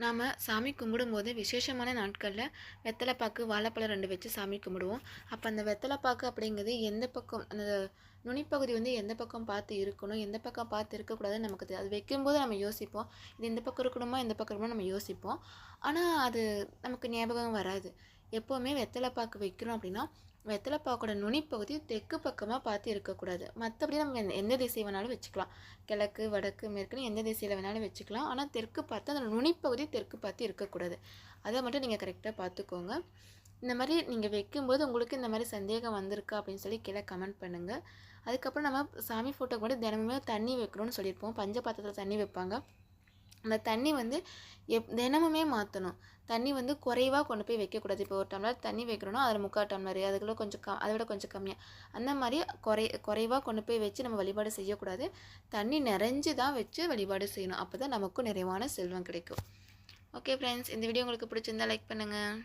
நாம் சாமி கும்பிடும்போது விசேஷமான நாட்களில் வெத்தலைப்பாக்கு வாழைப்பழம் ரெண்டு வச்சு சாமி கும்பிடுவோம். அப்போ அந்த வெத்தலைப்பாக்கு அப்படிங்கிறது எந்த பக்கம் அந்த நுனிப்பகுதி வந்து எந்த பக்கம் பார்த்து இருக்கணும் எந்த பக்கம் பார்த்து இருக்கக்கூடாதுன்னு நமக்கு தெரியும் அது வைக்கும்போது நம்ம யோசிப்போம். இது இந்த பக்கம் இருக்கணுமா இந்த பக்கம் இருக்கணுமா நம்ம யோசிப்போம். ஆனால் அது நமக்கு ஞாபகம் வராது. எப்போவுமே வெத்தலைப்பாக்கு வைக்கிறோம் அப்படின்னா வெத்தலைப்பாக்கோட நுனிப்பகுதி தெற்கு பக்கமாக பார்த்து இருக்கக்கூடாது. மற்றபடி நம்ம எந்த- எந்த திசை வேணாலும் வச்சுக்கலாம். கிழக்கு வடக்கு மேற்குன்னு எந்த திசையில் வேணாலும் வச்சுக்கலாம். ஆனால் தெற்கு பார்த்து அந்த நுனிப்பகுதி தெற்கு பார்த்து இருக்கக்கூடாது. அதை மட்டும் நீங்கள் கரெக்டாக பார்த்துக்கோங்க. இந்த மாதிரி நீங்கள் வைக்கும்போது உங்களுக்கு இந்த மாதிரி சந்தேகம் வந்திருக்கா அப்படின்னு சொல்லி கீழே கமெண்ட் பண்ணுங்கள் அதுக்கப்புறம் நம்ம சாமி ஃபோட்டோ கூட தினமுமே தண்ணி வைக்கணும்னு சொல்லியிருப்போம். பஞ்ச பாத்திரத்தில் தண்ணி வைப்பாங்க. அந்த தண்ணி வந்து எப் தினமுமே மாற்றணும் தண்ணி வந்து குறைவாக கொண்டு போய் வைக்கக்கூடாது. இப்போ ஒரு டம்ளர் தண்ணி வைக்கிறோன்னா அதில் முக்கால் டம்ளர் அதுக்குள்ள கொஞ்சம் க அதை விட கொஞ்சம் கம்மியாக அந்த மாதிரி குறை குறைவாக கொண்டு போய் வச்சு நம்ம வழிபாடு செய்யக்கூடாது. தண்ணி நிறைஞ்சு தான் வச்சு வழிபாடு செய்யணும். அப்போ தான் நமக்கும் நிறைவான செல்வம் கிடைக்கும். ஓகே ஃப்ரெண்ட்ஸ் இந்த வீடியோ உங்களுக்கு பிடிச்சிருந்தா லைக் பண்ணுங்கள்